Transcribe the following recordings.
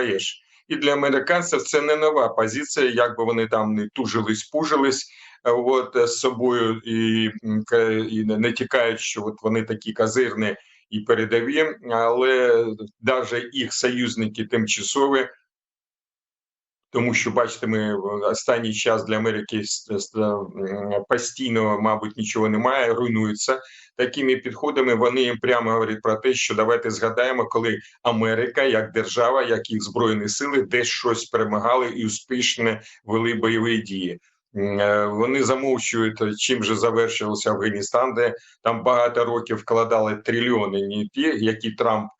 програєш. І для американців це не нова позиція, як би вони там не тужились, пужились е, от з собою і, і не тікають, що от вони такі казирні і передові, але навіть їх союзники тимчасові тому що бачите, ми останній час для Америки постійно, мабуть, нічого немає, руйнується такими підходами. Вони їм прямо говорять про те, що давайте згадаємо, коли Америка, як держава, як їх збройні сили, десь щось перемагали і успішно вели бойові дії. Е, вони замовчують, чим же завершився Афганістан, де там багато років вкладали трильйони, які Трамп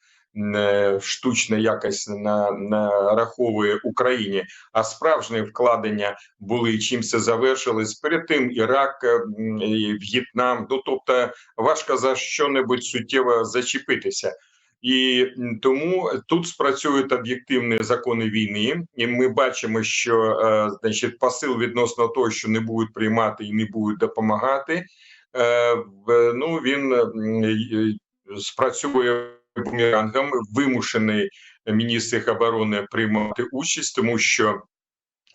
штучно якось на, нараховує Україні, а справжні вкладення були чим це завершилось. Перед тим Ірак, В'єтнам. Ну тобто важко за що-небудь суттєво зачепитися. І тому тут спрацюють об'єктивні закони війни, і ми бачимо, що е, значить посил відносно того, що не будуть приймати і не будуть допомагати. Е, ну він спрацює бумерангом вимушений міністр оборони приймати участь, тому що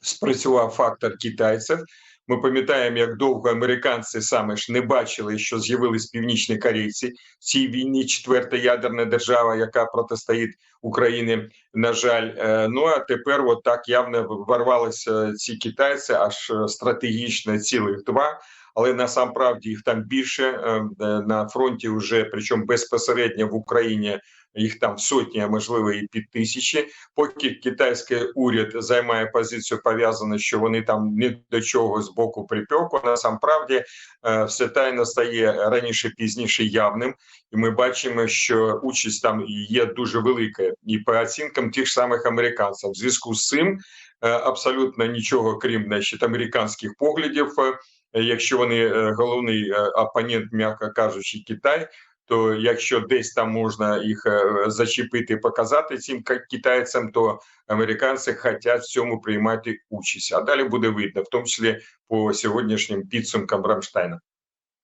спрацював фактор китайців. Ми пам'ятаємо, як довго американці саме ж не бачили, що з'явились північні корейці в цій війні. Четверта ядерна держава, яка протистоїть Україні. На жаль, е, ну а тепер, от так явно ворвалися ці китайці, аж стратегічно цілих два але насамправді їх там більше е, е, на фронті. Вже причому безпосередньо в Україні їх там сотні, а можливо і під тисячі. Поки китайський уряд займає позицію пов'язану, що вони там ні до чого з боку припеку. Насамправді е, все тайно стає раніше пізніше явним, і ми бачимо, що участь там є дуже велика, і по оцінкам тих самих американців. В зв'язку з цим абсолютно нічого крім значить, американських поглядів якщо вони е, головний е, опонент, м'яко кажучи, Китай. То якщо десь там можна їх е, зачепити, показати цим китайцям, то американці хочуть в цьому приймати участь. А далі буде видно, в тому числі по сьогоднішнім підсумкам Рамштайна.